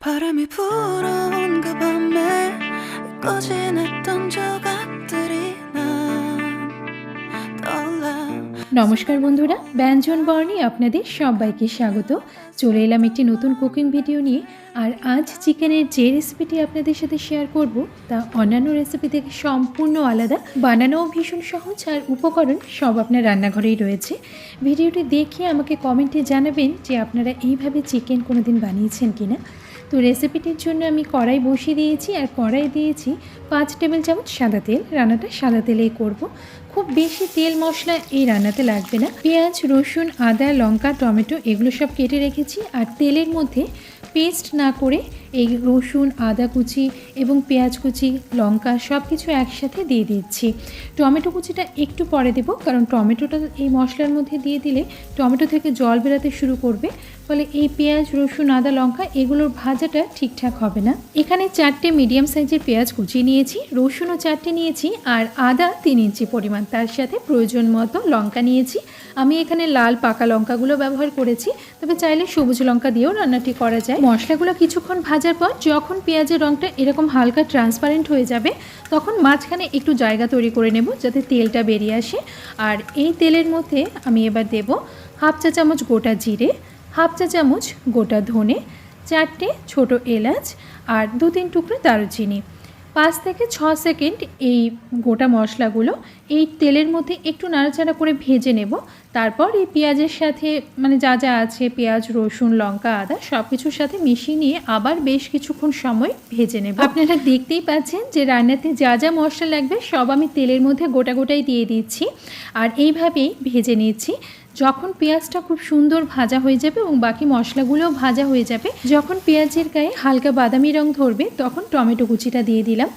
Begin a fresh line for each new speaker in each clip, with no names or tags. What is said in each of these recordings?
바람이 불어온 그 밤에 꺼진했던 조각들이 난 떠올라
নমস্কার বন্ধুরা ব্যঞ্জন বর্ণে আপনাদের সবাইকে স্বাগত চলে এলাম একটি নতুন কুকিং ভিডিও নিয়ে আর আজ চিকেনের যে রেসিপিটি আপনাদের সাথে শেয়ার করব তা অন্যান্য রেসিপি থেকে সম্পূর্ণ আলাদা বানানোও ভীষণ সহজ আর উপকরণ সব আপনার রান্নাঘরেই রয়েছে ভিডিওটি দেখে আমাকে কমেন্টে জানাবেন যে আপনারা এইভাবে চিকেন কোনোদিন বানিয়েছেন কিনা তো রেসিপিটির জন্য আমি কড়াই বসিয়ে দিয়েছি আর কড়াই দিয়েছি পাঁচ টেবিল চামচ সাদা তেল। রান্নাটা সাদা তেলেই করব। খুব বেশি তেল মশলা এই রান্নাতে লাগবে না। পেঁয়াজ, রসুন, আদা, লঙ্কা, টমেটো এগুলো সব কেটে রেখেছি। আর তেলের মধ্যে পেস্ট না করে এই রসুন, আদা কুচি এবং পেঁয়াজ কুচি, লঙ্কা সব কিছু একসাথে দিয়ে দিচ্ছি। টমেটো কুচিটা একটু পরে দেবো, কারণ টমেটোটা এই মশলার মধ্যে দিয়ে দিলে টমেটো থেকে জল বেরাতে শুরু করবে। ফলে এই পেঁয়াজ, রসুন, আদা, লঙ্কা এগুলোর ভাজাটা ঠিকঠাক হবে না। এখানে চারটে মিডিয়াম সাইজের পেঁয়াজ কুচিয়ে নিয়েছি, রসুনও চারটে নিয়েছি আর আদা তিন ইঞ্চি পরিমাণ। তার সাথে প্রয়োজন মতো লঙ্কা নিয়েছি। আমি এখানে লাল পাকা লঙ্কাগুলো ব্যবহার করেছি, তবে চাইলে সবুজ লঙ্কা দিয়েও রান্নাটি করা যায়। মশলাগুলো কিছুক্ষণ ভাজার পর যখন পেঁয়াজের রঙটা এরকম হালকা ট্রান্সপারেন্ট হয়ে যাবে, তখন মাঝখানে একটু জায়গা তৈরি করে নেব যাতে তেলটা বেরিয়ে আসে। আর এই তেলের মধ্যে আমি এবার দেব হাফ চা চামচ গোটা জিরে, হাফ চা চামচ গোটা ধনে, চারটে ছোট এলাচ আর দু তিন টুকরো দারুচিনি। পাঁচ থেকে ছ সেকেন্ড এই গোটা মশলাগুলো এই তেলের মধ্যে একটু নাড়াচাড়া করে ভেজে নেব। তারপর এই পেঁয়াজের সাথে মানে যা যা আছে, পেঁয়াজ, রসুন, লঙ্কা, আদা সব কিছুর সাথে মিশিয়ে নিয়ে আবার বেশ কিছুক্ষণ সময় ভেজে নেব। আপনারা দেখতেই পাচ্ছেন যে রান্নাতে যা যা মশলা লাগবে সব আমি তেলের মধ্যে গোটা গোটাই দিয়ে দিচ্ছি। আর এইভাবেই ভেজে নিচ্ছি। যখন পেঁয়াজটা খুব সুন্দর ভাজা হয়ে যাবে এবং বাকি মশলাগুলোও ভাজা হয়ে যাবে, যখন পেঁয়াজের গায়ে হালকা বাদামি রং ধরবে, তখন টমেটো কুচিটা দিয়ে দিলাম।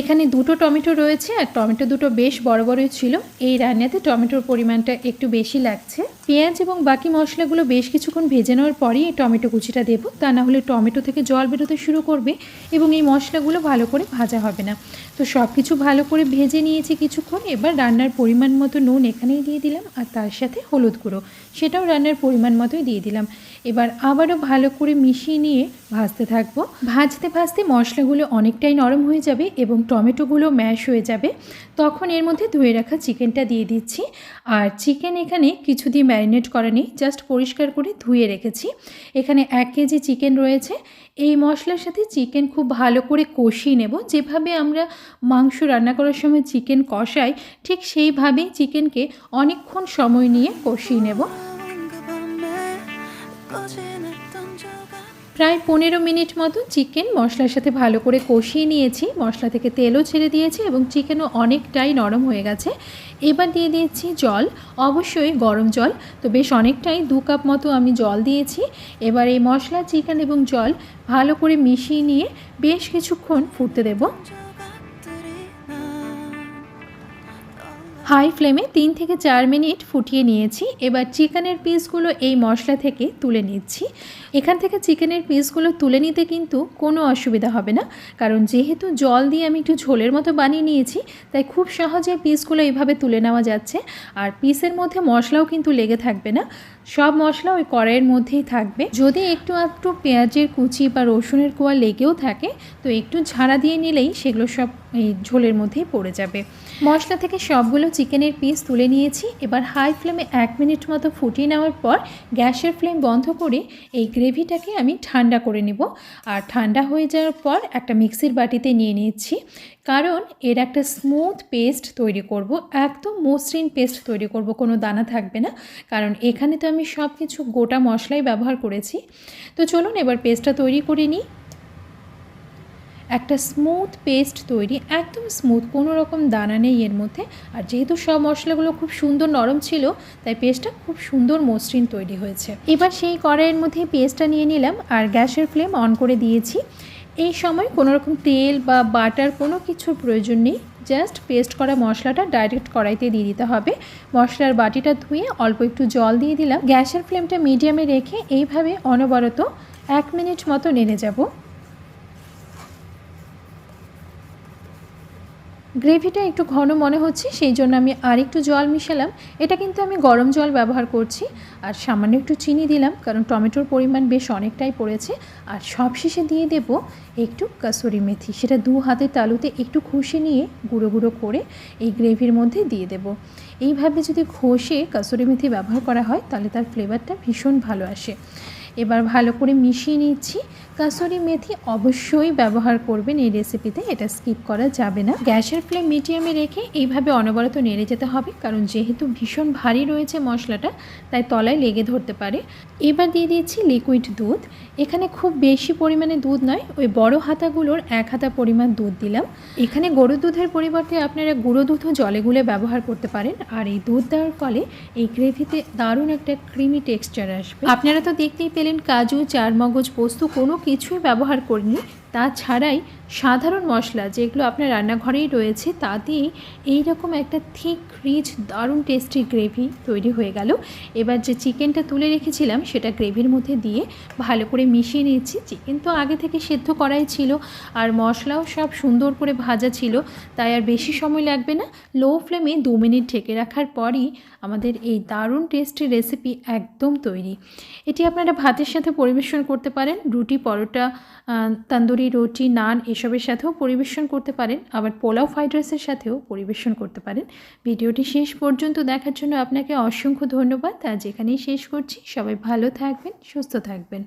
এখানে দুটো টমেটো রয়েছে আর টমেটো দুটো বেশ বড় বড়ই ছিল। এই রান্নাতে টমেটোর পরিমাণটা একটু বেশি লাগছে। পেঁয়াজ এবং বাকি মশলাগুলো বেশ কিছুক্ষণ ভেজে নেওয়ার পরেই এই টমেটো কুচিটা দেবো। তা না হলে টমেটো থেকে জল বেরোতে শুরু করবে এবং এই মশলাগুলো ভালো করে ভাজা হবে না। তো সব কিছু ভালো করে ভেজে নিয়েছি কিছুক্ষণ। এবার রান্নার পরিমাণ মতো নুন এখানেই দিয়ে দিলাম আর তার সাথে হলুদ গুঁড়ো, সেটাও রান্নার পরিমাণ মতোই দিয়ে দিলাম। এবার আবারও ভালো করে মিশিয়ে নিয়ে ভাজতে থাকব। ভাজতে ভাজতে মশলাগুলো অনেকটাই নরম হয়ে যাবে এবং টমেটোগুলো ম্যাশ হয়ে যাবে। তখন এর মধ্যে ধুয়ে রাখা চিকেনটা দিয়ে দিচ্ছি। আর চিকেন এখানে কিছু দিয়ে ম্যারিনেট করা নেই, জাস্ট পরিষ্কার করে ধুয়ে রেখেছি। এখানে এক কেজি চিকেন রয়েছে। এই মশলার সাথে চিকেন খুব ভালো করে কষিয়ে নেব। যেভাবে আমরা মাংস রান্না করার সময় চিকেন কষাই, ঠিক সেইভাবেই চিকেনকে অনেকক্ষণ সময় নিয়ে কষিয়ে নেব। প্রায় পনেরো মিনিট মতো চিকেন মশলার সাথে ভালো করে কষিয়ে নিয়েছি। মশলা থেকে তেলও ছেড়ে দিয়েছি এবং চিকেনও অনেকটাই নরম হয়ে গেছে। এবার দিয়ে দিয়েছি জল, অবশ্যই গরম জল। তো বেশ অনেকটাই দু কাপ মতো আমি জল দিয়েছি। এবার এই মশলা, চিকেন এবং জল ভালো করে মিশিয়ে নিয়ে বেশ কিছুক্ষণ ফুটতে দেবো। হাই ফ্লেমে তিন থেকে চার মিনিট ফুটিয়ে নিয়েছি। এবার চিকেনের পিসগুলো এই মশলা থেকে তুলে নিচ্ছি। এখান থেকে চিকেনের পিসগুলো তুলে নিতে কিন্তু কোনো অসুবিধা হবে না। কারণ যেহেতু জল দিয়ে আমি একটু ঝোলের মতো বানিয়ে নিয়েছি, তাই খুব সহজে পিসগুলো এইভাবে তুলে নেওয়া যাচ্ছে। আর পিসের মধ্যে মশলাও কিন্তু লেগে থাকবে না। সব মশলা ওই কড়াইয়ের মধ্যেই থাকবে। যদি একটু একটু পেঁয়াজের কুচি বা রসুনের কোয়া লেগেও থাকে, তো একটু ঝাড়া দিয়ে নিলেই সেগুলো সব এই ঝোলের মধ্যেই পড়ে যাবে। মশলা থেকে সবগুলো চিকেনের পিস তুলে নিয়েছি। এবার হাই ফ্লেমে এক মিনিট মতো ফুটিয়ে নেওয়ার পর গ্যাসের ফ্লেম বন্ধ করে এই গ্রেভিটাকে আমি ঠান্ডা করে নেব। আর ঠান্ডা হয়ে যাওয়ার পর একটা মিক্সির বাটিতে নিয়ে নিচ্ছি। কারণ এর একটা স্মুথ পেস্ট তৈরি করব। একদম মসৃণ পেস্ট তৈরি করব, কোনো দানা থাকবে না। কারণ এখানে তো আমি সব কিছু গোটা মশলাই ব্যবহার করেছি। তো চলুন এবার পেস্টটা তৈরি করে নিই। একটা স্মুথ পেস্ট তৈরি, একদম স্মুথ কোনো রকম দানা নেই এর মধ্যে। আর যেহেতু সব মশলাগুলো খুব সুন্দর নরম ছিল, তাই পেস্টটা খুব সুন্দর মসৃণ তৈরি হয়েছে। এবার সেই কড়াইয়ের মধ্যে পেস্টটা নিয়ে নিলাম আর গ্যাসের ফ্লেম অন করে দিয়েছি। এই সময় কোনো রকম তেল বা বাটার কোনো কিছুর প্রয়োজন নেই জাস্ট পেস্ট করা মশলাটা ডাইরেক্ট কড়াইতে দিয়ে দিতে হবে। মশলার বাটিটা ধুয়ে অল্প একটু জল দিয়ে দিলাম। গ্যাসের ফ্লেমটা মিডিয়ামে রেখে এইভাবে অনবরত এক মিনিট মতো নেড়ে যাব। গ্রেভিটা একটু ঘন মনে হচ্ছে, সেই জন্য আমি আর একটু জল মিশালাম। এটা কিন্তু আমি গরম জল ব্যবহার করছি। আর সামান্য একটু চিনি দিলাম, কারণ টমেটোর পরিমাণ বেশ অনেকটাই পড়েছে। আর সব শেষে দিয়ে দেব একটু কাসুরি মেথি। সেটা দু হাতের তালুতে একটু ঘষে নিয়ে গুঁড়ো গুঁড়ো করে এই গ্রেভির মধ্যে দিয়ে দেব। এইভাবে যদি ঘষে কাসুরি মেথি ব্যবহার করা হয়, তাহলে তার ফ্লেভারটা ভীষণ ভালো আসে। এবার ভালো করে মিশিয়ে নিচ্ছি। কাসুরি মেথি অবশ্যই ব্যবহার করবেন এই রেসিপিতে, এটা স্কিপ করা যাবে না। গ্যাসের ফ্লেম মিডিয়ামে রেখে এইভাবে অনবরত নেড়ে যেতে হবে, কারণ যেহেতু ভীষণ ভারী রয়েছে মশলাটা, তাই তলায় লেগে ধরতে পারে। এবার দিয়ে দিয়েছি লিকুইড দুধ। এখানে খুব বেশি পরিমাণে দুধ নয়, ওই বড় হাতাগুলোর এক হাতা পরিমাণ দুধ দিলাম। এখানে গরুর দুধের পরিবর্তে আপনারা গুঁড়ো দুধও জলে গুলে ব্যবহার করতে পারেন, আর এই দুধ দেওয়ার ফলে এই গ্রেভিতে দারুণ একটা ক্রিমি টেক্সচার আসবে। আপনারা তো দেখতেই পেলেন কাজু চারমগজ পোস্ত কোনো কিছুই ব্যবহার করিনি তাছাড়াই সাধারণ মশলা যেগুলো আপনার রান্নাঘরেই রয়েছে তা দিয়ে এইরকম একটা থিক রিচ দারুণ টেস্টি গ্রেভি তৈরি হয়ে গেল। এবার যে চিকেনটা তুলে রেখেছিলাম, সেটা গ্রেভির মধ্যে দিয়ে ভালো করে মিশিয়ে নিয়েছি। চিকেন তো আগে থেকে সেদ্ধ করাই ছিল আর মশলাও সব সুন্দর করে ভাজা ছিল, তাই আর বেশি সময় লাগবে না। লো ফ্লেমে দু মিনিট ঢেকে রাখার পরই আমাদের এই দারুণ টেস্টি রেসিপি একদম তৈরি। এটি আপনারা ভাতের সাথে পরিবেশন করতে পারেন। রুটি, পরোটা তন্দুরি, রুটি, নান এসবের সাথেও পরিবেশন করতে পারেন। আবার পোলাও ফ্রাইড রাইসের সাথেও পরিবেশন করতে পারেন। ভিডিওটি শেষ পর্যন্ত দেখার জন্য আপনাকে অসংখ্য ধন্যবাদ। আজ এখানেই শেষ করছি। সবাই ভালো থাকবেন, সুস্থ থাকবেন।